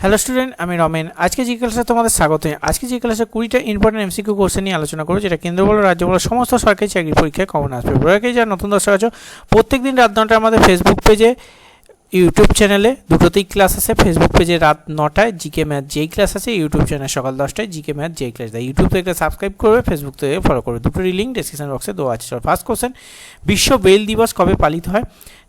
Hello student আমি রমেন। আজকে যে ক্লাসে তোমাদের স্বাগত আজকে যে ক্লাসে কুড়িটা ইম্পর্টেন্ট এমসিকিউ কোর্সে নিয়ে আলোচনা করব, যেটা কেন্দ্র বলো, রাজ্য বলো, সমস্ত সরকারি চাকরি পরীক্ষায় কমন আসবে। প্রয়োগে যারা নতুন দর্শক আছো প্রত্যেক দিন রাত নটায় আমাদের ফেসবুক পেজে ইউটিউব চ্যানেলে দুটোতেই ক্লাস আছে ফেসবুক পেজে রাত নটায় জিকে ম্যাথ যেই ক্লাস আছে ইউটিউব চ্যানেল সকাল দশটায় জিকে ম্যাথ যেই ক্লাস দেয় ইউটিউব থেকে সাবস্ক্রাইব করবে ফেসবুক থেকে ফলো করবে। দুটোরই লিঙ্ক ডিসক্রিপশন বক্সে দেওয়া আছে। ফার্স্ট কোশ্চেন বিশ্ব বেল দিবস কবে পালিত হয়?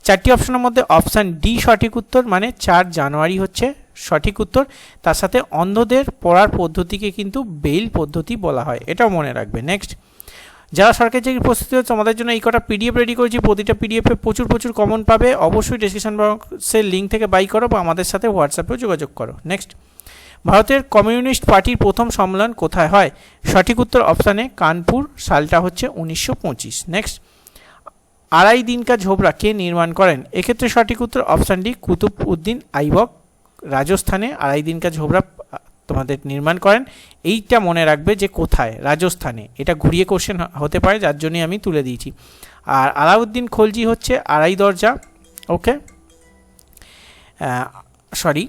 চারটি অপশনের মধ্যে অপশান ডি সঠিক উত্তর মানে চার জানুয়ারি হচ্ছে সঠিক উত্তর। তার সাথে অন্ধদের পড়ার পদ্ধতিকে কিন্তু বেইল পদ্ধতি বলা হয়। এটাও মনে রাখবে। নেক্সট যারা সরকারি চাকরি প্রস্তুতি হচ্ছে আমাদের জন্য এই কটা পিডিএফ রেডি করেছি। প্রতিটা পিডিএফে প্রচুর প্রচুর কমন পাবে। অবশ্যই ডিসক্রিপশন বক্সের লিঙ্ক থেকে বাই করো বা আমাদের সাথে হোয়াটসঅ্যাপেও যোগাযোগ করো। নেক্সট ভারতের কমিউনিস্ট পার্টির প্রথম সম্মেলন কোথায় হয়? সঠিক উত্তর অপশানে কানপুর, সালটা হচ্ছে উনিশশো পঁচিশ। নেক্সট আড়াই দিনকা ঝোবরা কে নির্মাণ করেন? এক্ষেত্রে সঠিক উত্তর অপশান ডি কুতুব উদ্দিন আইবক। রাজস্থানে আড়াই দিনকা ঝোবরা তোমাদের নির্মাণ করেন। এইটা মনে রাখবে যে কোথায়? রাজস্থানে। এটা ঘুরিয়ে কোশ্চেন হতে পারে, যার জন্যই আমি তুলে দিয়েছি। আর আলাউদ্দিন খলজি হচ্ছে আড়াই দরজা ওকে সরি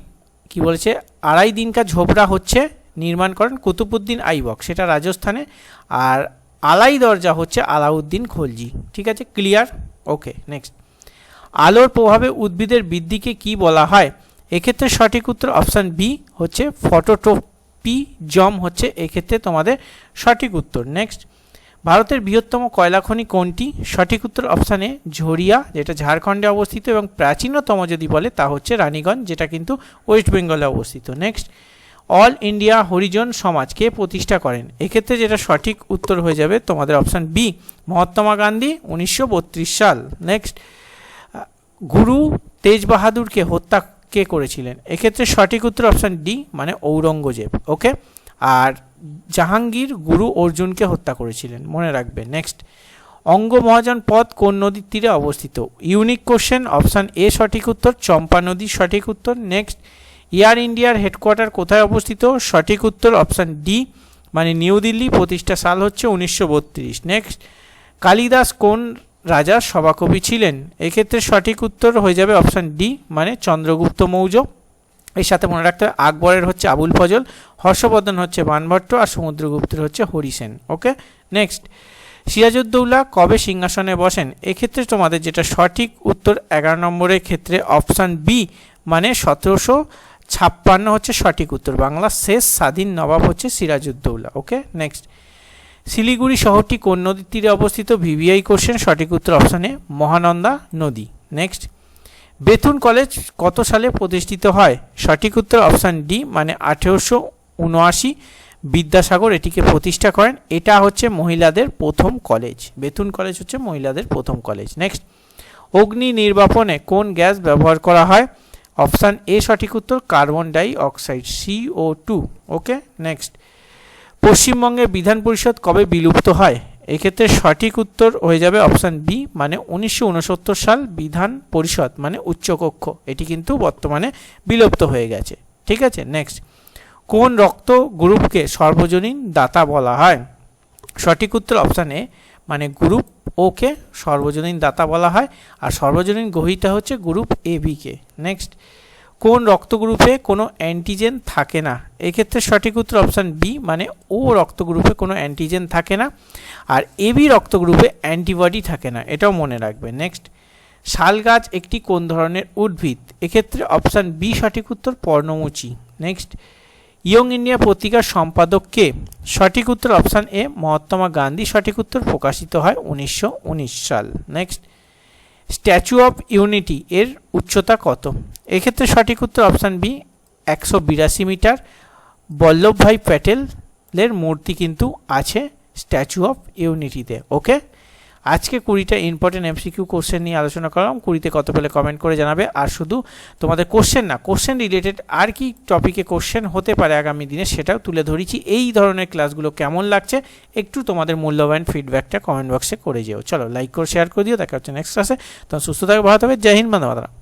কি বলেছে? আড়াই দিনকা ঝোবরা হচ্ছে নির্মাণ করেন কুতুবুদ্দিন আইবক, সেটা রাজস্থানে। আর আলাই দরজা হচ্ছে আলাউদ্দিন খলজি, ঠিক আছে? ক্লিয়ার ওকে নেক্সট আলোর প্রভাবে উদ্ভিদের বৃদ্ধিকে কি বলা হয়? এক্ষেত্রে সঠিক উত্তর অপশান বি হচ্ছে ফটোটোপি জম হচ্ছে, এক্ষেত্রে তোমাদের সঠিক উত্তর। নেক্সট ভারতের বৃহত্তম কয়লা খনি কোনটি? সঠিক উত্তর অপশানে ঝরিয়া, যেটা ঝাড়খণ্ডে অবস্থিত এবং প্রাচীনতম যদি বলে, তা হচ্ছে রানীগঞ্জ, যেটা কিন্তু ওয়েস্ট বেঙ্গলে অবস্থিত। নেক্সট অল ইন্ডিয়া হরিজন সমাজ কে প্রতিষ্ঠা করেন? এক্ষেত্রে যেটা সঠিক উত্তর হয়ে যাবে তোমাদের অপশান বি, মহাত্মা গান্ধী উনিশশো বত্রিশ সাল। নেক্সট গুরু তেজ বাহাদুরকে হত্যা কে করেছিলেন? এক্ষেত্রে সঠিক উত্তর অপশান ডি মানে ঔরঙ্গজেব ওকে আর জাহাঙ্গীর গুরু অর্জুনকে হত্যা করেছিলেন, মনে রাখবে। নেক্সট অঙ্গ মহাজন পদ কোন নদীর তীরে অবস্থিত? ইউনিক কোশ্চেন অপশান এ সঠিক উত্তর, চম্পা নদী সঠিক উত্তর। নেক্সট এয়ার ইন্ডিয়ার হেডকোয়ার্টার কোথায় অবস্থিত? সঠিক উত্তর অপশান ডি মানে নিউ দিল্লি, প্রতিষ্ঠা সাল হচ্ছে উনিশশো বত্রিশ। নেক্সট কালিদাস কোন রাজার সভাকবি ছিলেন। এক্ষেত্রে সঠিক উত্তর হয়ে যাবে অপশান ডি মানে চন্দ্রগুপ্ত মৌর্য। এর সাথে মনে রাখতে হবে, আকবরের হচ্ছে আবুল ফজল, হর্ষবর্ধন হচ্ছে বানভট্ট আর সমুদ্রগুপ্তের হচ্ছে হরিসেন, ওকে? নেক্সট, সিরাজউদ্দৌলা কবে সিংহাসনে বসেন? এক্ষেত্রে তোমাদের যেটা সঠিক উত্তর এগারো নম্বরের ক্ষেত্রে অপশান বি মানে সতেরোশো ছাপ্পান্ন হচ্ছে সঠিক উত্তর। বাংলার শেষ স্বাধীন নবাব হচ্ছে সিরাজউদ্দৌলা, ওকে? নেক্সট শিলিগুড়ি শহরটি কোন নদীর তীরে অবস্থিত? ভিভিআই কোশ্চেন সঠিক উত্তর অপশানে মহানন্দা নদী। নেক্সট বেথুন কলেজ কত সালে প্রতিষ্ঠিত হয়? সঠিক উত্তর অপশান ডি মানে আঠেরোশো উনআশি। বিদ্যাসাগর এটিকে প্রতিষ্ঠা করেন। এটা হচ্ছে মহিলাদের প্রথম কলেজ বেথুন কলেজ হচ্ছে মহিলাদের প্রথম কলেজ নেক্সট অগ্নি নির্বাপনে কোন গ্যাস ব্যবহার করা হয়? অপশান এ সঠিক উত্তর, carbon dioxide CO two okay next পশ্চিমবঙ্গের বিধান পরিষদ কবে বিলুপ্ত হয়? এক্ষেত্রে সঠিক উত্তর হয়ে যাবে অপশান বি মানে উনিশশো উনসত্তর সাল বিধান পরিষদ মানে উচ্চকক্ষ। এটি কিন্তু বর্তমানে বিলুপ্ত হয়ে গেছে। ঠিক আছে? নেক্সট কোন রক্ত গ্রুপকে সর্বজনীন দাতা বলা হয়? সঠিক উত্তর অপশান এ মানে গ্রুপ ওকে সর্বজনীন দাতা বলা হয়। আর সর্বজনীন গ্রহিতা হচ্ছে গ্রুপ এ বিকে নেক্সট কোন রক্ত গ্রুপে কোনো অ্যান্টিজেন থাকে না? এক্ষেত্রে সঠিক উত্তর অপশান বি মানে ও রক্ত গ্রুপে কোনো অ্যান্টিজেন থাকে না আর এবি রক্ত গ্রুপে অ্যান্টিবডি থাকে না। এটাও মনে রাখবে। নেক্সট শাল গাছ একটি কোন ধরনের উদ্ভিদ? এক্ষেত্রে অপশান বি সঠিক উত্তর, পর্ণমুচি। নেক্সট ইয়ং ইন্ডিয়া পত্রিকার সম্পাদক কে? সঠিক উত্তর অপশান এ মহাত্মা গান্ধী। সঠিক উত্তর প্রকাশিত হয় উনিশশো উনিশ সাল। নেক্সট স্ট্যাচু অফ ইউনিটি এর উচ্চতা কত? এক্ষেত্রে সঠিক উত্তর অপশান বি, একশো বিরাশি মিটার। বল্লভভাই প্যাটেলের মূর্তি কিন্তু আছে স্ট্যাচু অফ ইউনিটিতে, ওকে? আজকে কুড়িটা ইম্পর্টেন্ট এমসিকিউ কোশ্চেন নিয়ে আলোচনা করলাম। কুড়িতে কত পেলে কমেন্ট করে জানাবে। আর শুধু তোমাদের কোশ্চেন না কোশ্চেন রিলেটেড আর কি টপিকে কোশ্চেন হতে পারে আগামী দিনে সেটাও তুলে ধরেছি। এই ধরনের ক্লাসগুলো কেমন লাগছে একটু তোমাদের মূল্যবান ফিডব্যাকটা কমেন্ট বক্সে করে যেও। চলো লাইক করে শেয়ার করে দিও। দেখা হচ্ছে নেক্সট ক্লাসে তখন সুস্থ থাকবে ভালো হবে জয় হিন্দ বন্ধু